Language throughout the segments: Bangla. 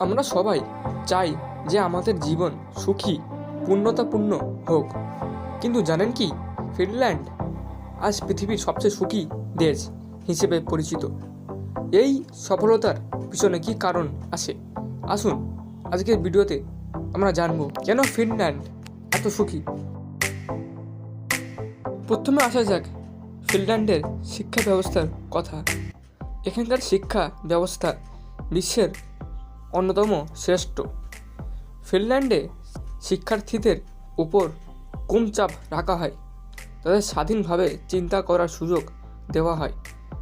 আমরা সবাই চাই যে আমাদের জীবন সুখী, পূর্ণতাপূর্ণ হোক। কিন্তু জানেন কি? ফিনল্যান্ড আজ পৃথিবীর সবচেয়ে সুখী দেশ হিসেবে পরিচিত। এই সফলতার পিছনে কি কারণ আছে? আসুন, আজকের ভিডিওতে আমরা জানব কেন ফিনল্যান্ড এত সুখী? প্রথমে আসা যাক ফিনল্যান্ডের শিক্ষা ব্যবস্থার কথা। এখানকার শিক্ষা ব্যবস্থা বিশ্বের অন্যতম শ্রেষ্ঠ। ফিনল্যান্ডে শিক্ষার্থীদের উপর কম চাপ রাখা হয়। তাদের স্বাধীনভাবে চিন্তা করার সুযোগ দেওয়া হয়।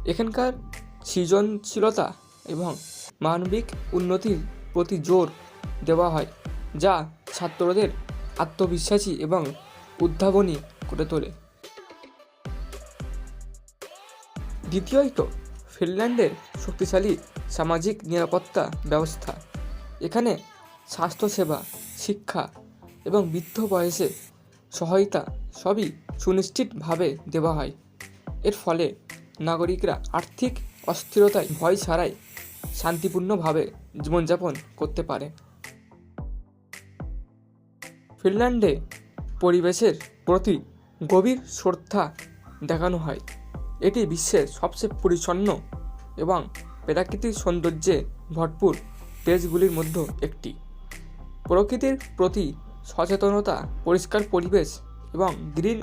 এখানকার সৃজনশীলতা এবং মানবিক উন্নতির প্রতি জোর দেওয়া হয়, যা ছাত্রদের আত্মবিশ্বাসী এবং উদ্ভাবনী করে তোলে। দ্বিতীয়ত, ফিনল্যান্ডের শক্তিশালী সামাজিক নিরাপত্তা ব্যবস্থা। এখানে স্বাস্থ্যসেবা, শিক্ষা এবং বৃদ্ধ বয়সে সহায়তা সবই সুনিশ্চিতভাবে দেওয়া হয়। এর ফলে নাগরিকরা আর্থিক অস্থিরতায় ভয় ছাড়াই শান্তিপূর্ণভাবে জীবনযাপন করতে পারে। ফিনল্যান্ডে পরিবেশের প্রতি গভীর শ্রদ্ধা দেখানো হয়। এটি বিশ্বের সবচেয়ে পরিচ্ছন্ন এবং প্রাকৃতিক সৌন্দর্যে ভরপুর দেশগুলির মধ্যে একটি। প্রকৃতির প্রতি সচেতনতা, পরিষ্কার পরিবেশ এবং গ্রিন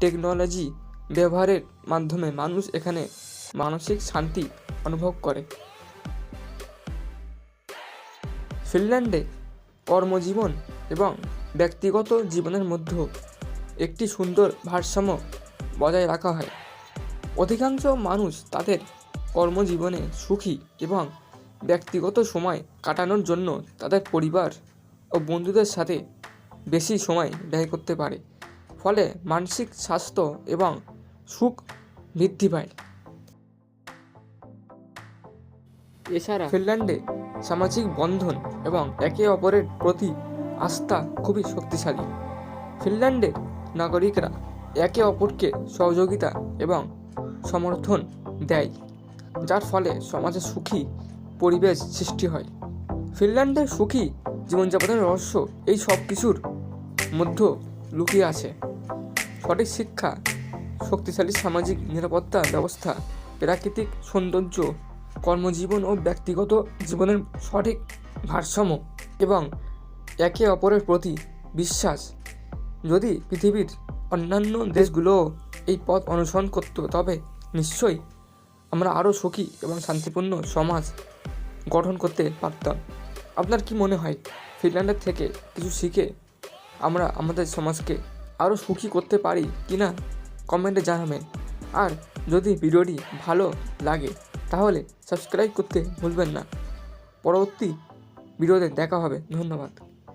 টেকনোলজি ব্যবহারের মাধ্যমে মানুষ এখানে মানসিক শান্তি অনুভব করে। ফিনল্যান্ডে কর্মজীবন এবং ব্যক্তিগত জীবনের মধ্যে একটি সুন্দর ভারসাম্য বজায় রাখা হয়। অধিকাংশ মানুষ তাদের কর্মজীবনে সুখী এবং ব্যক্তিগত সময় কাটানোর জন্য তাদের পরিবার ও বন্ধুদের সাথে বেশি সময় ব্যয় করতে পারে। ফলে মানসিক স্বাস্থ্য এবং সুখ বৃদ্ধি পায়। এছাড়া ফিনল্যান্ডে সামাজিক বন্ধন এবং একে অপরের প্রতি আস্থা খুবই শক্তিশালী। ফিনল্যান্ডের নাগরিকরা একে অপরকে সহযোগিতা এবং সমর্থন দেয়। যার ফলে সমাজে সুখী পরিবেশ সৃষ্টি হয়। ফিনল্যান্ডের সুখী জীবনযাপনের রহস্য এই সব কিছুর মধ্যে লুকিয়ে আছে। সঠিক শিক্ষা, শক্তিশালী সামাজিক নিরাপত্তা ব্যবস্থা, প্রাকৃতিক সৌন্দর্য, কর্মজীবন ও ব্যক্তিগত জীবনের সঠিক ভারসাম্য এবং একে অপরের প্রতি বিশ্বাস। যদি পৃথিবীর অন্যান্য দেশগুলোও এই পথ অনুসরণ করত, তবে নিশ্চয়ই আমরা আরও সুখী এবং শান্তিপূর্ণ সমাজ গঠন করতে পারতাম। আপনার কি মনে হয়, ফিনল্যান্ডের থেকে কিছু শিখে আমরা আমাদের সমাজকে আরও সুখী করতে পারি কি না? কমেন্টে জানাবেন। আর যদি ভিডিওটি ভালো লাগে, তাহলে সাবস্ক্রাইব করতে ভুলবেন না। পরবর্তী ভিডিওতে দেখা হবে। ধন্যবাদ।